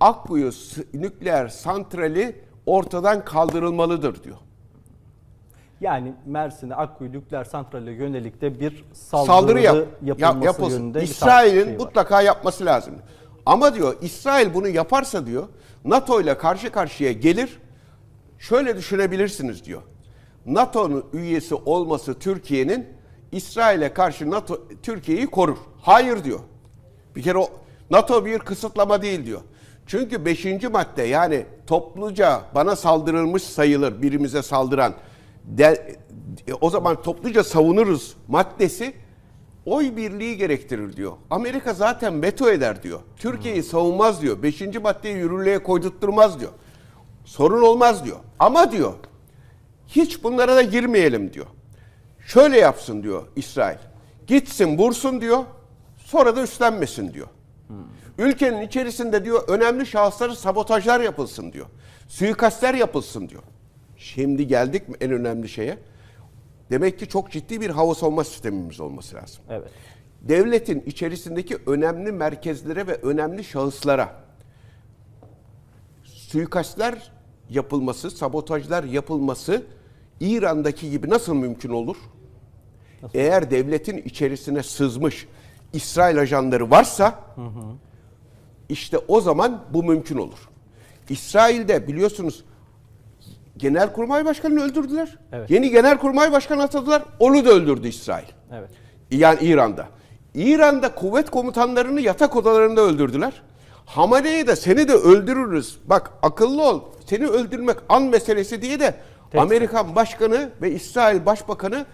Akkuyu nükleer santrali ortadan kaldırılmalıdır diyor. Yani Mersin'e Akkuyu nükleer santrale yönelik de bir saldırı, Saldırı yap, yapılması yap- yapılsın. yönünde İsrail'in şey var. mutlaka yapması lazım. Ama diyor İsrail bunu yaparsa diyor NATO ile karşı karşıya gelir. Şöyle düşünebilirsiniz diyor. NATO'nun üyesi olması Türkiye'nin İsrail'e karşı NATO Türkiye'yi korur. Hayır diyor. Bir kere o NATO bir kısıtlama değil diyor. Çünkü 5. madde yani topluca bana saldırılmış sayılır birimize saldıran de- o zaman topluca savunuruz maddesi oy birliği gerektirir diyor. Amerika zaten veto eder diyor. Türkiye'yi savunmaz diyor. 5. maddeyi yürürlüğe koydurtturmaz diyor. Sorun olmaz diyor. Ama diyor hiç bunlara da girmeyelim diyor. Şöyle yapsın diyor İsrail. Gitsin vursun diyor. Sonra da üstlenmesin diyor. Ülkenin içerisinde diyor önemli şahıslara sabotajlar yapılsın diyor. Suikastler yapılsın diyor. Şimdi geldik mi en önemli şeye? Demek ki çok ciddi bir hava savunma sistemimiz olması lazım. Evet. Devletin içerisindeki önemli merkezlere ve önemli şahıslara suikastler yapılması, sabotajlar yapılması İran'daki gibi nasıl mümkün olur? Eğer devletin içerisine sızmış İsrail ajanları varsa işte o zaman bu mümkün olur. İsrail'de biliyorsunuz Genelkurmay Başkanı'nı öldürdüler. Evet. Yeni Genelkurmay Başkanı atadılar. Onu da öldürdü İsrail. Evet. Yani İran'da. İran'da kuvvet komutanlarını yatak odalarında öldürdüler. Hamane'ye de seni de öldürürüz. Bak akıllı ol. Seni öldürmek an meselesi diye de Amerikan Başkanı ve İsrail Başbakanı